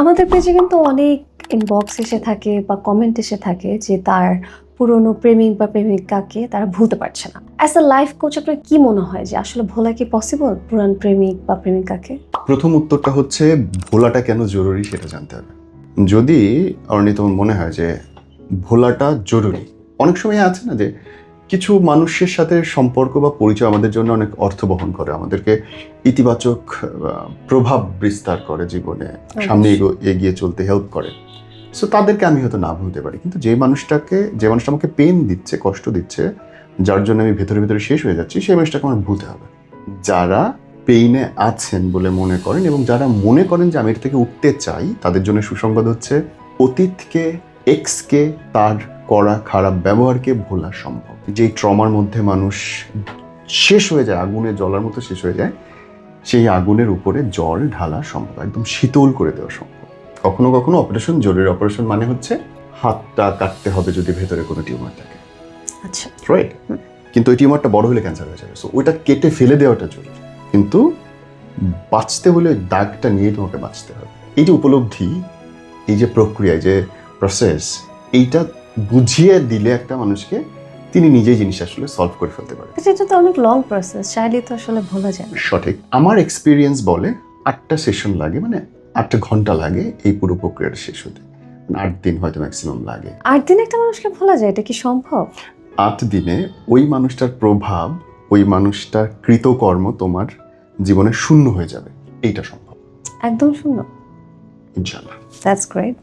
আমাদের পেজে কিন্তু অনেক ইনবক্স এসে থাকে বা কমেন্ট এসে থাকে যে তার পুরনো প্রেমিক বা প্রেমিকাকে তারা ভুলতে পারছে না। অ্যাজ আ লাইফ কোচ আপনার কি মনে হয় যে আসলে ভোলা কি পসিবল পুরান প্রেমিক বা প্রেমিকাকে? প্রথম উত্তরটা হচ্ছে ভোলাটা কেন জরুরি সেটা জানতে হবে। যদি অর্ণি তোমার মনে হয় যে ভোলাটা জরুরি, অনেক সময় আছে না যে কিছু মানুষের সাথে সম্পর্ক বা পরিচয় আমাদের জন্য অনেক অর্থ বহন করে আমাদেরকে ইতিবাচক প্রভাব বিস্তার করে জীবনে সামনে এগো- এগিয়ে চলতে হেল্প করে। সো তাদেরকে আমি হয়তো না ভুলতে পারি কিন্তু যে মানুষটাকে যে মানুষটা আমাকে পেন দিচ্ছে কষ্ট দিচ্ছে যার জন্য আমি ভেতরে ভেতরে শেষ হয়ে যাচ্ছি সেই মানুষটাকে আমার ভুলতে হবে। যারা পেইনে আছেন বলে মনে করেন এবং যারা মনে করেন যে আমি এর থেকে উঠতে চাই তাদের জন্য সুসংবাদ হচ্ছে অতীতকে এক্সকে তার করা খারাপ ব্যবহারকে ভোলা সম্ভব। যেই ট্রমার মধ্যে মানুষ শেষ হয়ে যায় আগুনে জ্বলার মতো শেষ হয়ে যায় সেই আগুনের উপরে জল ঢালা সম্ভব একদম শীতল করে দেওয়া সম্ভব। কখনো কখনো অপারেশন জরুরি অপারেশন মানে হচ্ছে হাতটা কাটতে হবে যদি ভেতরে কোনো টিউমার থাকে। আচ্ছা। রাইট কিন্তু ওই টিউমারটা বড় হলে ক্যান্সার হয়ে যাবে। সো ওইটা কেটে ফেলে দেওয়াটা জরুরি। কিন্তু বাঁচতে হলে ওই দাগটা নিয়ে তোমাকে বাঁচতে হবে। এই যে উপলব্ধি এই যে প্রক্রিয়া যে প্রসেস এইটা বুঝিয়ে দিলে একটা মানুষকে তিনি নিজেই জিনিস আসলে সলভ করে ফেলতে পারে। কিন্তু এটা তো অনেক লং প্রসেস চাইলে তো আসলে ভোলা যায় না। সঠিক। আমার এক্সপিরিয়েন্স বলে আটটা সেশন লাগে মানে আটটা ঘণ্টা লাগে এই পুরো প্রক্রিয়াটা শেষ হতে। মানে আট দিন হয়তো ম্যাক্সিমাম লাগে। আট দিন একটা মানুষকে ভোলা যায়? এটা কি সম্ভব? আট দিনে ওই মানুষটার প্রভাব ওই মানুষটার কৃতকর্ম তোমার জীবনে শূন্য হয়ে যাবে। এইটা সম্ভব। একদম শূন্য? ইনশাল্লাহ দ্যাটস গ্রেট